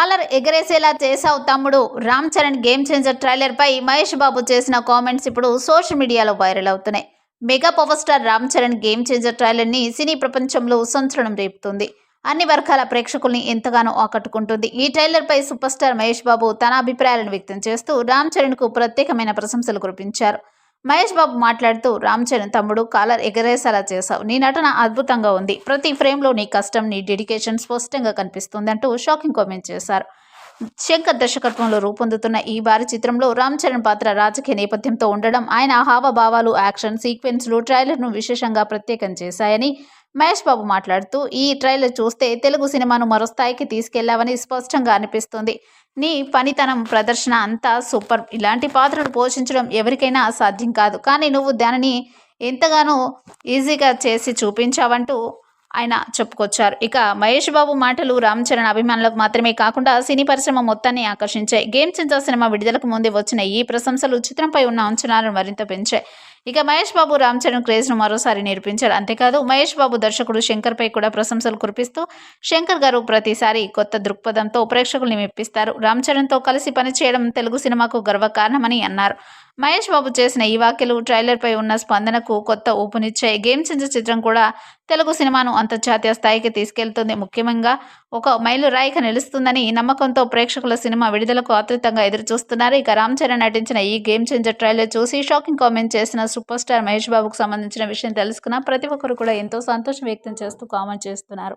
Caller ఎగరేసేలా చేశావు తమ్ముడు. Ram Charan game changer trailer పై మహేష్ బాబు చేసిన కామెంట్స్ ఇప్పుడు సోషల్ మీడియాలో వైరల్ అవుతున్నాయి. Mega power star Ram Charan Game Changer ట్రైలర్ని సినీ ప్రపంచంలో సంచలనం రేపుతుంది. అన్ని వర్గాల ప్రేక్షకుల్ని ఎంతగానో ఆకట్టుకుంటుంది. ఈ ట్రైలర్ పై సూపర్ స్టార్ మహేష్ బాబు తన అభిప్రాయాలను వ్యక్తం చేస్తూ రామ్ చరణ్కు ప్రత్యేకమైన ప్రశంసలు కురిపించారు. మహేష్ బాబు మాట్లాడుతూ రామ్ చరణ్ తమ్ముడు కాలర్ ఎగరేసేలా చేశావు. నీ నటన అద్భుతంగా ఉంది. ప్రతి ఫ్రేమ్లో నీ కష్టం నీ డెడికేషన్ స్పష్టంగా కనిపిస్తుందంటూ షాకింగ్ కామెంట్ చేశారు. శంకర్ దర్శకత్వంలో రూపొందుతున్న ఈ భారీ చిత్రంలో రామ్ చరణ్ పాత్ర రాజకీయ నేపథ్యంతో ఉండడం ఆయన హావభావాలు యాక్షన్ సీక్వెన్స్లు ట్రైలర్ను విశేషంగా ప్రత్యేకం చేశాయని మహేష్ బాబు మాట్లాడుతూ ఈ ట్రైలర్ చూస్తే తెలుగు సినిమాను మరో స్థాయికి తీసుకెళ్ళావని స్పష్టంగా అనిపిస్తుంది. నీ పనితనం ప్రదర్శన అంతా సూపర్. ఇలాంటి పాత్రలు పోషించడం ఎవరికైనా సాధ్యం కాదు. కానీ నువ్వు దానిని ఎంతగానో ఈజీగా చేసి చూపించావంటూ ఆయన చెప్పుకొచ్చారు. ఇక మహేష్ బాబు మాటలు రామ్ చరణ్ అభిమానులకు మాత్రమే కాకుండా సినీ పరిశ్రమ మొత్తాన్ని ఆకర్షించాయి. గేమ్ చేంజర్ సినిమా విడుదలకు ముందే వచ్చిన ఈ ప్రశంసలు చిత్రంపై ఉన్న అంచనాలను మరింత పెంచాయి. ఇక మహేష్ బాబు రామ్ చరణ్ క్రేజ్ను మరోసారి నేర్పించాడు. అంతేకాదు మహేష్ బాబు దర్శకుడు శంకర్పై కూడా ప్రశంసలు కురిపిస్తూ శంకర్ గారు ప్రతిసారి కొత్త దృక్పథంతో ప్రేక్షకుల్ని మెప్పిస్తారు. రామ్ చరణ్తో కలిసి పనిచేయడం తెలుగు సినిమాకు గర్వకారణమని అన్నారు. మహేష్ బాబు చేసిన ఈ వ్యాఖ్యలు ట్రైలర్పై ఉన్న స్పందనకు కొత్త ఊపునిచ్చాయి. గేమ్ చేంజర్ చిత్రం కూడా తెలుగు సినిమాను అంతర్జాతీయ స్థాయికి తీసుకెళ్తుంది. ముఖ్యంగా ఒక మైలురాయిగా నిలుస్తుందని నమ్మకంతో ప్రేక్షకుల సినిమా విడుదలకు ఆతృతంగా ఎదురుచూస్తున్నారు. ఇక రామ్ చరణ్ నటించిన ఈ గేమ్ చేంజర్ ట్రైలర్ చూసి షాకింగ్ కామెంట్ చేసిన సూపర్ స్టార్ మహేష్ బాబుకు సంబంధించిన విషయం తెలుసుకున్న ప్రతి ఒక్కరు కూడా ఎంతో సంతోషం వ్యక్తం చేస్తూ కామెంట్ చేస్తున్నారు.